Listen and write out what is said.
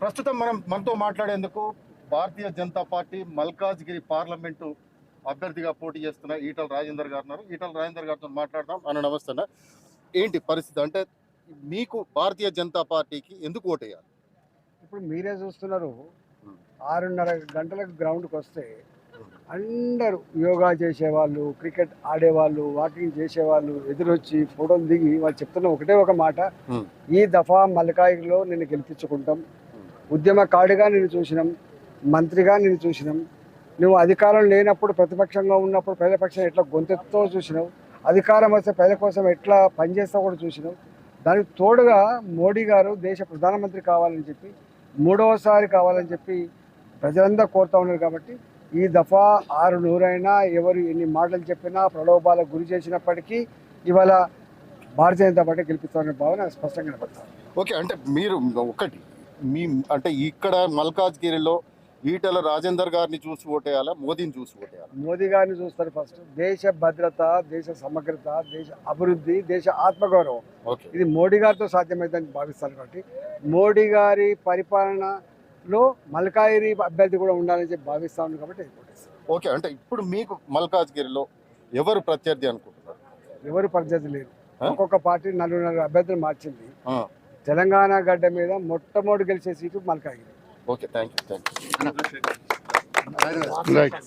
ప్రస్తుతం మనం మనతో మాట్లాడేందుకు భారతీయ జనతా పార్టీ మల్కాజ్గిరి పార్లమెంటు అభ్యర్థిగా పోటీ చేస్తున్న ఈటల రాజేందర్ గారు ఉన్నారు. ఈటల రాజేందర్ గారితో మాట్లాడదాం. అన్న నమస్తే. ఏంటి పరిస్థితి? అంటే మీకు భారతీయ జనతా పార్టీకి ఎందుకు ఓటేయాలి? ఇప్పుడు మీరే చూస్తున్నారు. ఆరున్నర గంటలకు గ్రౌండ్కి వస్తే అందరూ యోగా చేసేవాళ్ళు క్రికెట్ ఆడేవాళ్ళు వాకింగ్ చేసేవాళ్ళు ఎదురొచ్చి ఫోటోలు దిగి వాళ్ళు చెప్తున్న ఒకటే ఒక మాట. ఈ దఫా మల్లకాయిలో నిన్ను గెలిపించుకుంటాం. ఉద్యమకారుడిగా నేను చూసినాం మంత్రిగా నేను చూసినాం. నువ్వు అధికారం లేనప్పుడు ప్రతిపక్షంగా ఉన్నప్పుడు ప్రజలపక్షం ఎట్లా గొంతెత్తో చూసినావు? అధికారం వస్తే ప్రజల కోసం ఎట్లా పనిచేస్తా కూడా చూసినావు? దానికి తోడుగా మోడీ గారు దేశ ప్రధానమంత్రి కావాలని చెప్పి మూడవసారి కావాలని చెప్పి ప్రజలందరూ కోరుతూ ఉన్నారు కాబట్టి ఈ దఫా ఆరు నూరైనా ఎవరు ఎన్ని మాటలు చెప్పినా ప్రలోభాలకు గురి చేసినప్పటికీ ఇవాళ భారతీయ జనతా పార్టీ గెలిపిస్తామనే భావన స్పష్టంగా కనపడుతుంది. ఓకే అంటే మీరు ఒకటి మీ అంటే ఇక్కడ మల్కాజ్గిరిలో ఈటల రాజేందర్ గారిని చూసి ఓటేయాలా? మోదీని చూసి ఓటేయాలా? మోదీ గారిని చూస్తారు ఫస్ట్. దేశ భద్రత దేశ సమగ్రత దేశ అభివృద్ధి దేశ ఆత్మగౌరవం. ఓకే. ఇది మోడీ గారితో సాధ్యమైందని భావిస్తారు కాబట్టి మోడీ గారి పరిపాలనలో మల్కాయిరి అభ్యర్థి కూడా ఉండాలని చెప్పి భావిస్తా ఉన్నాను కాబట్టి. ఓకే అంటే ఇప్పుడు మీకు మల్కాజ్గిరిలో ఎవరు ప్రత్యర్థి అనుకుంటున్నారు? ఎవరు లేదు ఆ? ఒక్కొక్క పార్టీ నలుగురు నలుగురు అభ్యర్థులు మార్చింది. తెలంగాణ గడ్డ మీద మొట్టమొదటి గెలిచే seat Malkajgiri okay thank you thank you